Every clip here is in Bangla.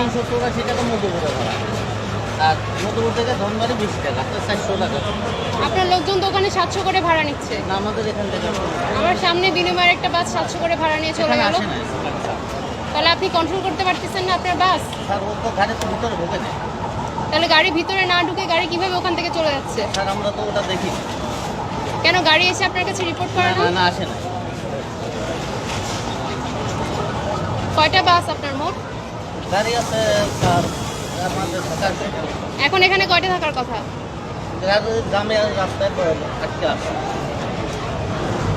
তিনশো চৌরাশি টাকা মধুপুরে ভাড়া। আর মধুপুর থেকে ধনবাড়ি বিশ টাকা তো চারশো টাকা। আপনার লোকজন ওখানে সাতশো করে ভাড়া নিচ্ছে। না আমাদের এখান থেকে আমার সামনে বিনিময়ের একটা বাস সাতশো করে ভাড়া নিয়ে চলে গেল। তাহলে আপনি কন্ট্রোল করতে পারতেছেন না আপনার বাস? স্যার ও তো গাড়ি তো ভিতরে ঢোকে না তাহলে গাড়ি ভিতরে না ঢুকে গাড়ি কীভাবে ওখান থেকে চলে যাচ্ছে? স্যার আমরা তো ওটা দেখি। কেন গাড়ি এসে আপনার কাছে রিপোর্ট করে না, না আসে না কয়টা বাস আপনার মোট? গাড়ি আছে স্যার আমাদের থাকার এখন এখানে কয়টা থাকার কথা? গ্রামে রাস্তায় পড়ে আটকে আসে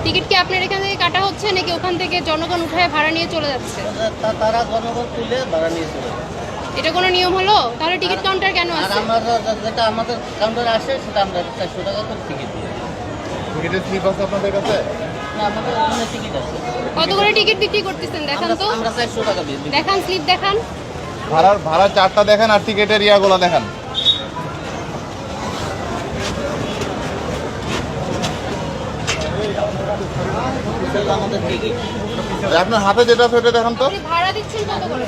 টিকিট কি আপনার এখান থেকে কাটা হচ্ছে নাকি ওখান থেকে জনগণ উঠায় ভাড়া নিয়ে চলে যাচ্ছে? তারা জনগণ তুলে ভাড়া নিয়ে চলে এটা কোনো নিয়ম হলো? তাহলে টিকিট কাউন্টার কেন আর আছে? আমরা যেটা আমাদের কাউন্টারে আসে সেটা আমরা চারশো টাকা করে টিকিট দিই। টিকিটের স্লিপ আছে আপনাদের কাছে? না আমাদের টিকিট আছে। কত করে টিকিট বিক্রি করতেছেন? দেখান তো। আমরা চারশো টাকা দিই দেখান স্লিপ দেখান। ভাড়ার ভাড়া চারটা দেখেন আর টিকিটের ইয়াগুলো দেখেন। আপনার হাতে যেটা আছে ওটা দেখান তো। ভাড়া দিচ্ছেন কত করে?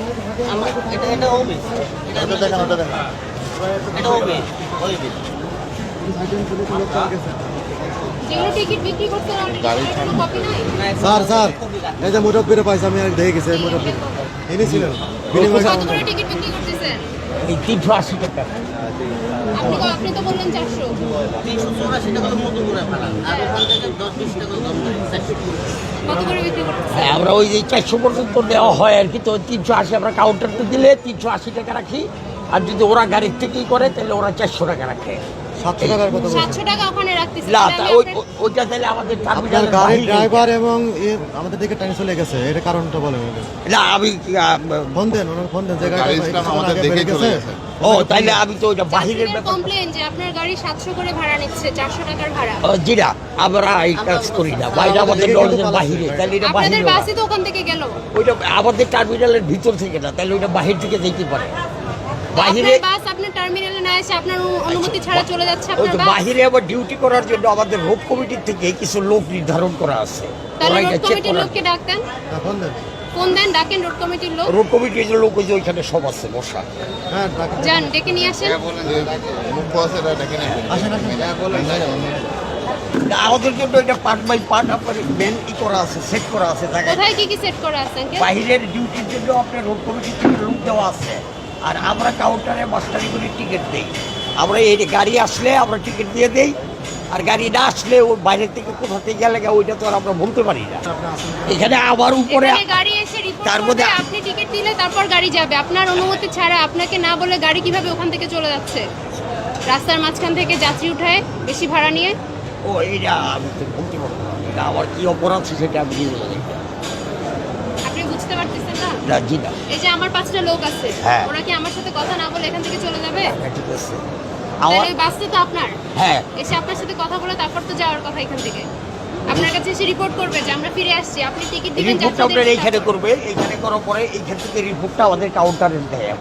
এটা এটা অফিস ওটা দেখেন ওটা এটা স্যার স্যার। এই যে মোটরপিরে পাইছে আমি আর দেখে গেছি মোটরপির এনেছিলেন? কত করে টিকিট বিক্রি করতেছেন? এই তিনশো আশি টাকা। আপনি তো- আপনি তো বললেন চারশো। তিনশো চৌরাশি টাকা মতো করে ভাড়া আর ওখান থেকে দশ বিশ টাকা কম করে চারশো। কত করে বিক্রি করতেছেন? হ্যাঁ আমরা ওই যে চারশো পর্যন্ত দেওয়া হয় আর কি তো তিনশো আশি আমরা কাউন্টারতে দিলে তিনশো আশি টাকা রাখি। আর যদি ওরা গাড়ির থেকেই করে তাহলে ওরা চারশো টাকা রাখে। সাতশো টাকার কথা সাতশো টাকা ওখানে রাখতেছি। না ওই ওইটা তাহলে আমাদের আপনার টার্মিনালের গাড়ির ড্রাইভার এবং আমাদের দিকে টাইম চলে গেছে এটা কারণটা বলেন না আমি ফোন দেন ওনার ফোন দেন যে গাড়ি ইসলাম আমাদের দেখে চলে গেছে। ও তাইলে আমি তো ওইটা বাহিরের ব্যাপার। কমপ্লেন যে আপনার গাড়ি সাতশো করে ভাড়া নিচ্ছে চারশো টাকার ভাড়া। জিরা আমরা এই কাজ করি না। বাইরে আমাদের বাহিরে। তাহলে এটা আপনাদের বাসই তো ওখান থেকে গেল। ওইটা আমাদের টার্মিনালের ভিতর থেকে না তাহলে ওইটা বাহির থেকে যেতে পারে। বাহিরে বাস আপনার টার্মিনালে না এসে আপনার অনুমতি ছাড়া চলে যাচ্ছে আপনার বাস? বাহিরে আবার ডিউটি করার জন্য আমাদের রোড কমিটির থেকে কিছু লোক নির্ধারণ করা আছে। তাহলে রোড কমিটির লোককে ডাকতেন? হ্যাঁ, ফোন দেন। ডাকেন রোড কমিটির লোক। রোড কমিটির যে লোক ওই যে ওইখানে সব আছে বসা। হ্যাঁ। যান ডেকে নিয়ে আসেন। আমাদের জন্য এটা পার্ট বাই পার্ট আপনার মেন ই করা আছে সেট করা আছে জায়গায় কোথায় কি কি সেট করা আছে বাহিরের ডিউটির জন্য আপনার রোড কমিটির থেকে লোক দেওয়া আছে। আর আমরা কাউন্টারে মাস্টারি টিকিট দেই। আমরা এই যে গাড়ি আসলে আমরা টিকিট দিয়ে দেই আর গাড়ি না আসলে ওই বাইরের থেকে কোথা থেকে গেলে ওইটা তো আর আমরা বলতে পারি না। এখানে আবার উপরে গাড়ি এসে তার মধ্যে- আপনি টিকিট দিলে তারপর গাড়ি যাবে। আপনার অনুমতি ছাড়া আপনাকে না বলে গাড়ি কীভাবে ওখান থেকে চলে যাচ্ছে? রাস্তার মাঝখান থেকে যাত্রী উঠায় বেশি ভাড়া নিয়ে। ও এইটা আমি বলতে পারব না। আমার কি অপরাধ সেটা আমি দিয়ে দেবো আপনি বুঝতে পারতেছেন না এই যে আমার পাঁচটা লোক আছে হ্যাঁ। ওরা কি আমার সাথে কথা না বলে এখান থেকে চলে যাবে? হ্যাঁ, ঠিক আছে। আমার বাসটা তো আপনার। হ্যাঁ। এসে আপনার সাথে কথা বলে তারপর তো যাওয়ার কথা এখান থেকে। আপনার কাছে এসে রিপোর্ট করবে যে আমরা ফিরে আসছি আপনি টিকিট দিবেন যাত্রীদের আপনার এইখানে করবে এইখানে করার পরে এইখান থেকে রিপোর্টটা আমাদের কাউন্টারে দেয়।